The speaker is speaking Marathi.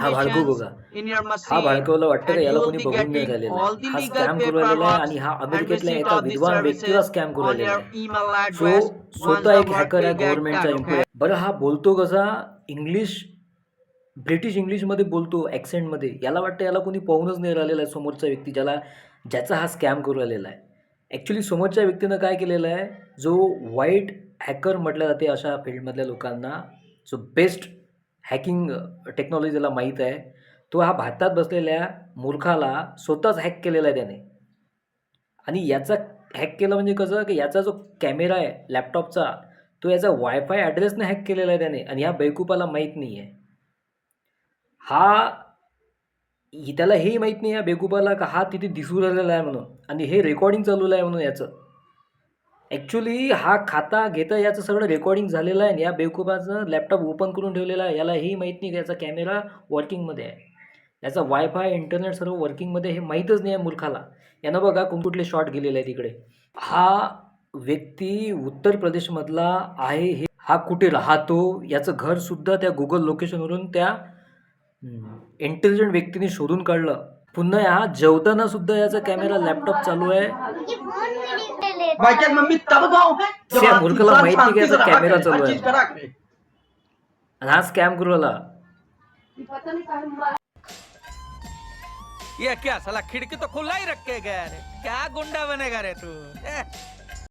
हा बघा. in your हा machine and you will be getting all the legal paperwork and receipt of the services on your email address once the work will get done, okay? बरं हा बोलतो कसा? इंग्लिश ब्रिटिश इंग्लिशमध्ये बोलतो ॲक्सेंटमध्ये याला वाटतं याला कोणी पाहूनच नाही राहिलेला आहे समोरचा व्यक्ती ज्याला ज्याचा हा स्कॅम करू राहिलेला आहे. ॲक्च्युली समोरच्या व्यक्तीनं काय केलेलं आहे? जो वाईट हॅकर म्हटलं जाते अशा फील्डमधल्या लोकांना जो बेस्ट हॅकिंग टेक्नॉलॉजीला माहीत आहे. तो हा भारतात बसलेल्या मूर्खाला स्वतःच हॅक केलेला आहे त्याने. आणि याचा हॅक केलं म्हणजे कसं की याचा जो कॅमेरा आहे लॅपटॉपचा तो याचा वायफाय ॲड्रेसनं हॅक केलेला आहे त्याने आणि ह्या बैकूपाला माहीत नाही आहे हा त्याला हेही माहीत नाही या बेकुपाला का हा तिथे दिसू राहिलेला आहे म्हणून. आणि हे रेकॉर्डिंग चालवलं आहे म्हणून याचं. ॲक्च्युली हा खाता घेता याचं सगळं रेकॉर्डिंग झालेलं आहे आणि या बेवकुबाचं लॅपटॉप ओपन करून ठेवलेला आहे. याला हेही माहीत नाही की याचा कॅमेरा वर्किंगमध्ये आहे. याचा वायफाय इंटरनेट सर्व वर्किंगमध्ये हे माहीतच नाही आहे मूर्खाला यानं बघा कुठले शॉट गेलेले आहे तिकडे हा व्यक्ती उत्तर प्रदेशमधला आहे हे. हा कुठे राहतो? याचं घरसुद्धा त्या गुगल लोकेशनवरून त्या इंटेलिजंट व्यक्तीने शोधून काढलं. पुन्हा हा जेवतानासुद्धा याचा कॅमेरा लॅपटॉप चालू आहे. म्हणजे बायच्यात मम्मी तब जब माहिती चालू. चीज. आणि हा स्कॅम करू राहिला ये क्या साला खिड़की तो खुला ही रख के गया रे। क्या गुंडा बनेगा रे तू? ए,